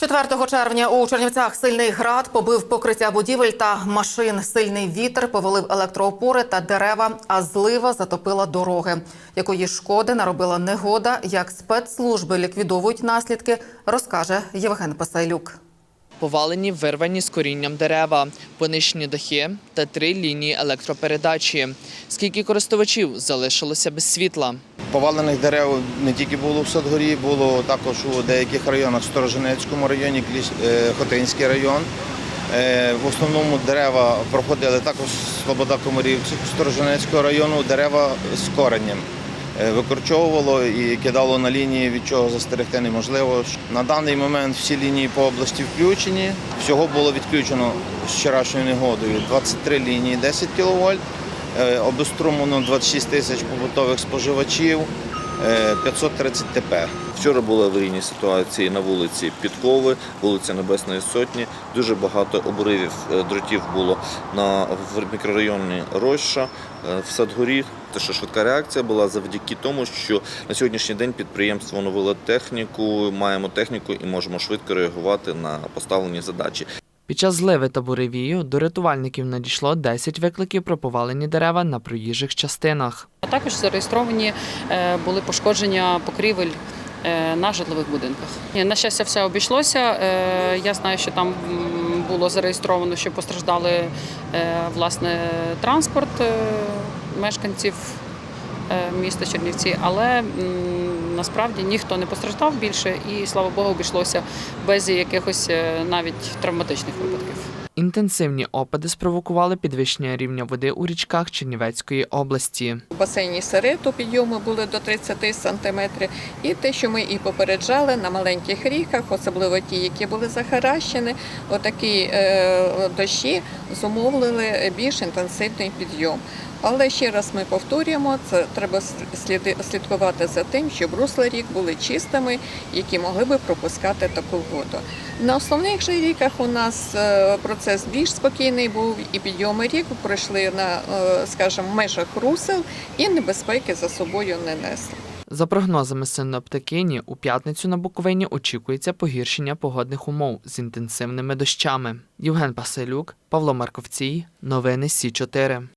4 червня у Чернівцях сильний град побив покриття будівель та машин. Сильний вітер повалив електроопори та дерева, а злива затопила дороги. Якої шкоди наробила негода, як спецслужби ліквідовують наслідки, розкаже Євген Пасайлюк. Повалені вирвані з корінням дерева, понищені дахи та три лінії електропередачі. Скільки користувачів залишилося без світла? Повалених дерев не тільки було в Садгорі, було також у деяких районах, Сторожинецькому районі, е, Хотинський район. Е, В основному дерева проходили також Слобода Комарівці Сторожинецького району, дерева з коренням. Е, Викорчовувало і кидало на лінії, від чого застерегти неможливо. На даний момент всі лінії по області включені. Всього було відключено з вчорашньою негодою 23 лінії 10 кВт. Е, Обеструмлено 26 тисяч побутових споживачів, 530 ТП. Вчора були аварійні ситуації на вулиці Підкови, вулиця Небесної Сотні. Дуже багато обривів е, дротів було на в мікрорайоні Роща е, в Садгорі. Те, що швидка реакція була завдяки тому, що на сьогоднішній день підприємство оновило техніку, маємо техніку і можемо швидко реагувати на поставлені задачі. Під час зливи та буревію до рятувальників надійшло 10 викликів про повалені дерева на проїжджих частинах. Також зареєстровані е, були пошкодження покрівель е, на житлових будинках. На щастя, все обійшлося. Е, Я знаю, що там було зареєстровано, що постраждали власне транспорт мешканців міста Чернівці, але насправді ніхто не постраждав більше, і слава Богу, обійшлося без якихось е, навіть травматичних випадків. Інтенсивні опади спровокували підвищення рівня води у річках Чернівецької області. У басейні Серету підйоми були до 30 сантиметрів. І те, що ми і попереджали на маленьких ріках, особливо ті, які були захаращені, отакі е, дощі зумовлили більш інтенсивний підйом. Але ще раз ми повторюємо, це треба слідкувати за тим, щоб русла рік були чистими, які могли би пропускати таку воду. На основних же ріках у нас е, процес більш спокійний був, і підйоми рік пройшли на, е, скажімо, межах русел і небезпеки за собою не несли. За прогнозами синоптикині, у п'ятницю на Буковині очікується погіршення погодних умов з інтенсивними дощами. Євген Паселюк, Павло Марковцій, новини Сі 4